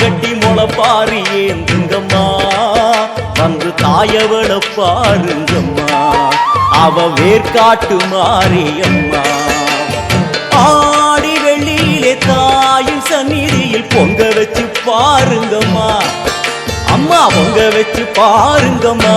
கட்டி முளப்பாரு ஏந்துங்கம்மா வந்து தாயவள பாருங்கம்மா. அவ வேர்காட்டு மாரியம்மா. ஆடி வெள்ளியிலே தாயும் சந்நிதியில் பொங்க வச்சு பாருங்கம்மா. அம்மா பொங்க வச்சு பாருங்கம்மா.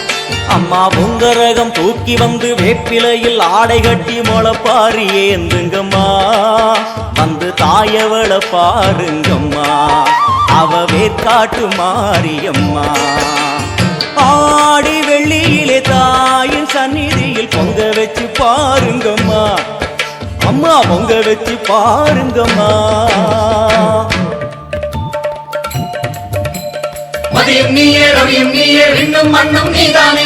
அம்மா பொங்கரகம் தூக்கி வந்து வேப்பிலையில் ஆடை கட்டி முளைப்பாரி ஏந்துங்கம்மா வந்து தாயவள பாருங்கம்மா அவ வேற்காட்டு மாரியம்மா. ஆடி வெள்ளியிலே தாயின் சந்நிதியில் பொங்க வச்சு பாருங்கம்மா அம்மா பொங்க வச்சு பாருங்கம்மா. மதியும் நீயே ரவியும் நீயே விண்ணும் மண்ணும் நீதானே?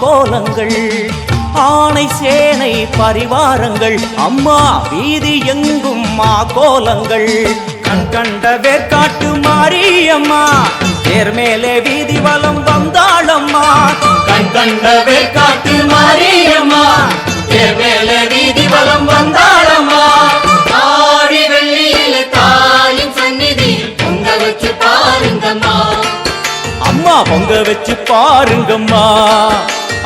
கோலங்கள் ஆணை சேனை பரிவாரங்கள் அம்மா வீதி எங்கும் மா கோலங்கள். கண் கண்ட வேர்காட்டு மாரியம்மா தேர்மேலே வீதி வலம் வந்தாளம்மா. கண் கண்ட வேர்காட்டு மாரியம்மா தேர் வீதி வலம் வந்தாளம்மா. ஆடி வெள்ளியில தாயின் சந்நிதி பொங்க வச்சு பாருங்கம்மா. அம்மா பொங்க வச்சு பாருங்கம்மா.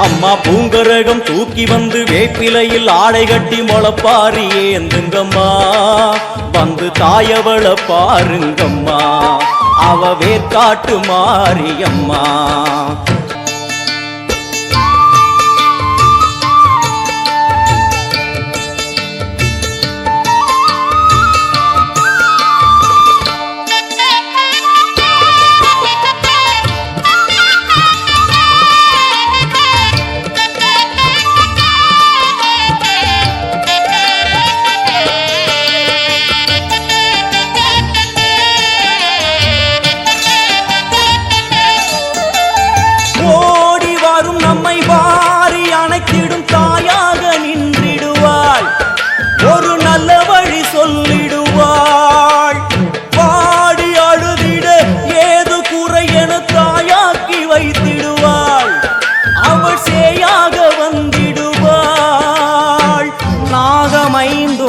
அம்மா பூங்கரகம் தூக்கி வந்து வேப்பிலையில் ஆடை கட்டி முளைப்பாரி ஏந்துங்கம்மா வந்து தாயவளை பாருங்கம்மா. அவ வேற்காட்டு மாரியம்மா.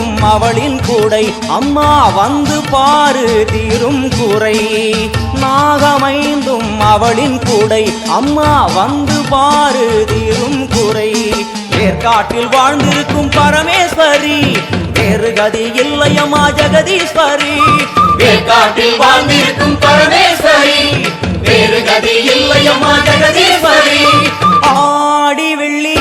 சேயாக அவளின் கூடை. அம்மா வந்து பாரு தீரும் குறை நாகமைந்தும் அவளின் கூடை. அம்மா வந்து பாரு தீரும் குறை ஏற்காட்டில் வாழ்ந்திருக்கும் பரமேஸ்வரி வேறு கதி இல்லையம்மா ஜெகதீஸ்வரி. வேற்காட்டில் வாழ்ந்திருக்கும் பரமேஸ்வரி வேறு கதி இல்லையம்மா ஜெகதீஸ்வரி. ஆடி வெள்ளி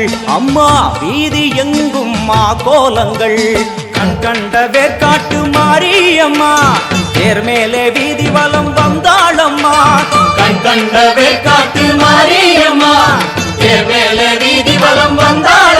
கோலங்கள் அம்மா வீதி எங்கும் மா கோலங்கள். கண் கண்ட வேற்காட்டு மாரியம்மா. தேர்மேலே வீதி வலம் வந்தாளம்மா. கண் கண்ட வேற்காட்டு மாரியம்மா. தேர்மேலே வீதி வலம் வந்தாள்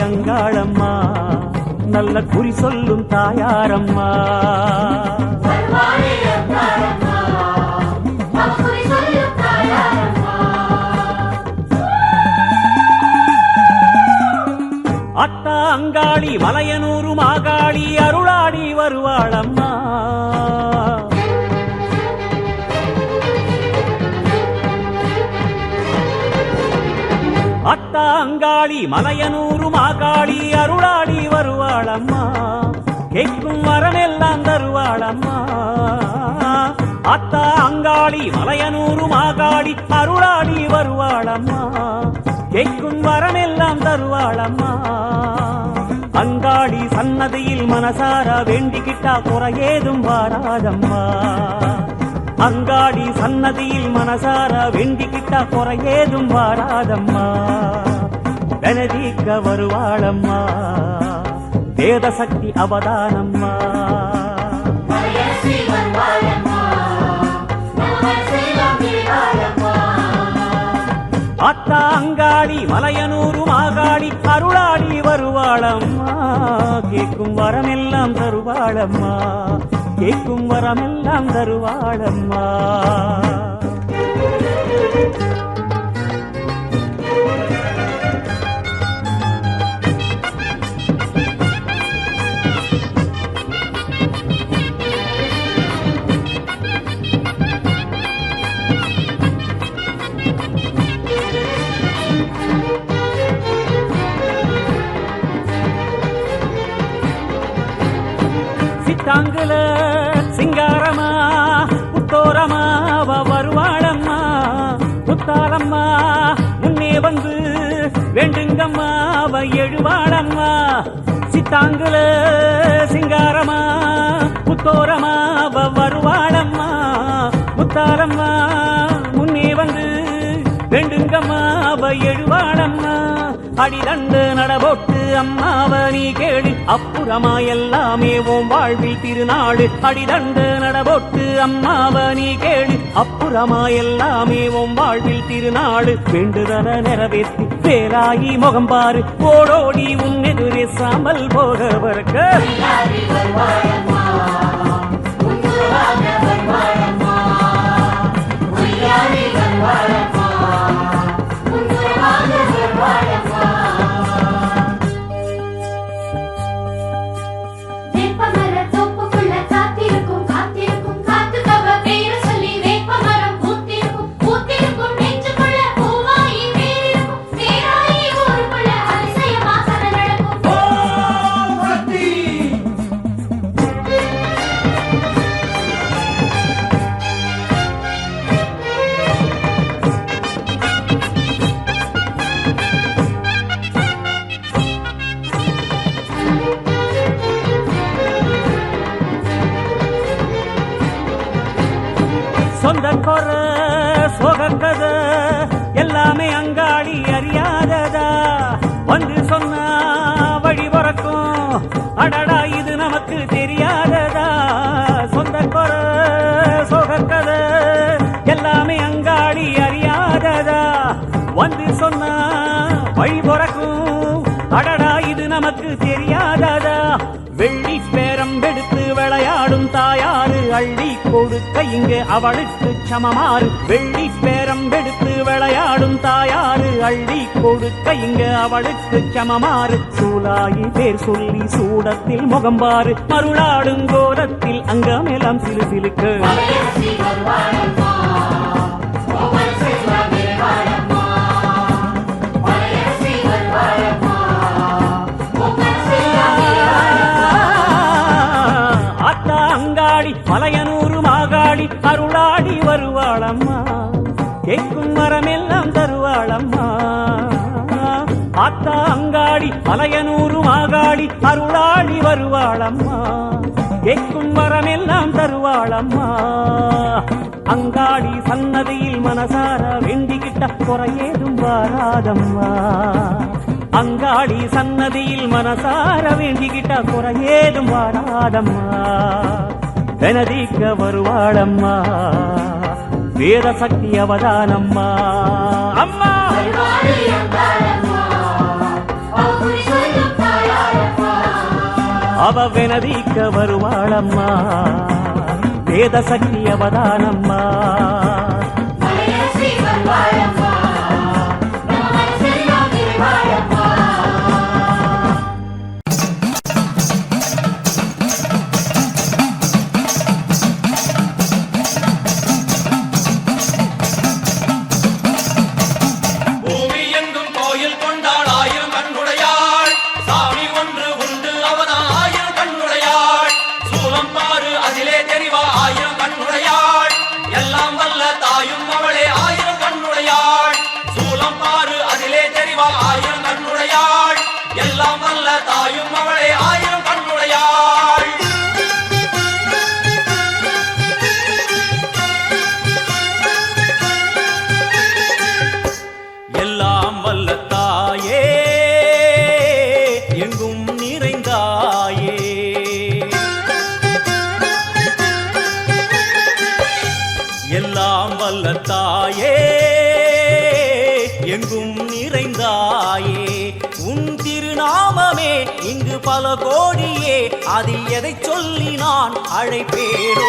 அங்காளம்மா. நல்ல குறி சொல்லும் தாயாரம்மா. அத்தா அங்காளி மலையனூரும் ஆகாளி அருளாடி வருவாளம்மா. அத்தாங்காளி அங்காளி மலையனூரு மாகாளி அருளாடி வருவாளம்மா. கேட்கும் வரமெல்லாம் தருவாளம்மா. அத்தா அங்காளி மலையனூரு மாகாளி அருளாடி வருவாளம்மா. கேட்கும் வரமெல்லாம் தருவாளம்மா. அங்காளி சன்னதியில் மனசார வேண்டிக்கிட்டா குறையேதும் வாராதம்மா. அங்காடி சன்னதியில் மனசார வேண்டிக்கிட்டா குறையேதும் வாராதம்மா. வெனதீக்க வருவாளம்மா. வேத சக்தி அவதானம்மா. அத்தா அங்காடி மலையனூரு மாகாளி அருளாடி வருவாளம்மா. கேட்கும் வரமெல்லாம் தருவாளம்மா. கேட்கும் வரமெல்லாம் தருவாளம்மா. சித்தாங்குல புத்தாங்குல சிங்காரமா புத்தோரமா வருவாளம்மா முத்தாரம்மா முன்னே வந்து ரெண்டுங்கம்மா எழுவாளம்மா அடிதண்டு நடபோட்டு அம்மாவ கேளு. அப்புறமா எல்லாமே உன் வாழ்வில் திருநாடு. அடிதண்டு நடபோட்டு அம்மாவனி கேளு. அப்புறமா எல்லாமே உன் வாழ்வில் திருநாடு. வேண்டுதல நிறைவேற்றி பேராயி முகம் பாரு. ஓடோடி உன் எதிரே சாம்பல் போக வந்து சொன்னா வழி பிறக்கும். அடடா இது நமக்கு தெரியாததா? வெள்ளி பேரம் எடுத்து விளையாடும் தாயாறு அள்ளி கொடுக்க இங்கு அவளுக்கு சமமாறு வெள்ளி பேரம் எடுத்து விளையாடும் தாயாறு அள்ளி கொடுக்க இங்கு அவளுக்கு சமமாறு சூலாயி பேர் சொல்லி சூடத்தில் முகம்பாறு மருளாடும் கோரத்தில் அங்கமெல்லாம் சிலு சிலுக்கு. மலையனூறு மாகாடி அருளாடி வருவாளம்மா. கேட்கும் மரமெல்லாம் தருவாளம்மா. ஆத்தா அங்காடி மலையனூறு மாகாடி அருளாடி வருவாளம்மா. கேட்கும் மரமெல்லாம் தருவாளம்மா. அங்காடி சன்னதியில் மனசார வேண்டிக்கிட்ட குறையேதும் வாராதம்மா. அங்காடி சன்னதியில் மனசார வேண்டிக்கிட்ட குறையேதும் வாராதம்மா. வெனதீக்க வருவாளம்மா. வேத சக்தி அவதானம்மா. அம்மா! அவ வெனதீக்க வருவாளம்மா. வேத சக்தி அவதானம்மா. அதில் எதை சொல்லி நான் அழைப்பேனோ?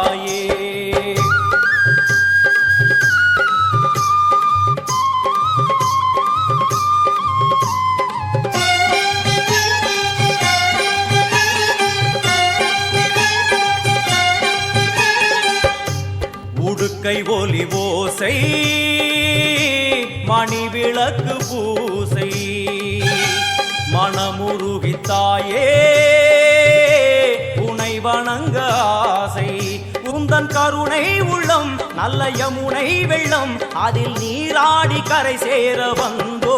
நல்ல யமுனை வெள்ளம் அதில் நீராடி கரை சேர வந்தோ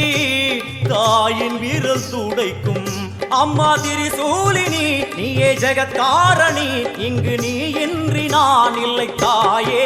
தாயின் விரல் சூடைக்கும் அம்மா திரிசூலினி நீயே ஜெகத்காரணி இங்கு நீ இன்றி நான் இல்லை தாயே.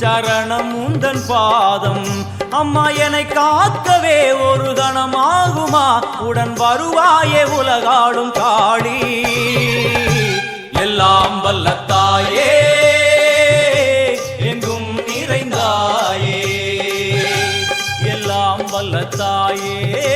சரணம் உந்தன் பாதம். அம்மா என்னை காக்கவே ஒரு கணமாகுமா? உடன் வருவாயே உலகாடும் காளி. எல்லாம் வல்லத்தாயே எங்கும் நிறைந்தாயே. எல்லாம் வல்லத்தாயே.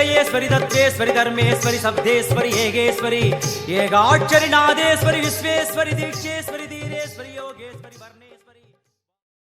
जयेश्वरि दत्तेश्वरि धर्मेश्वरी शब्देश्वरी हेगेश्वरि एगाक्षरि नादेश्वरी विश्वेश्वरी दीक्षे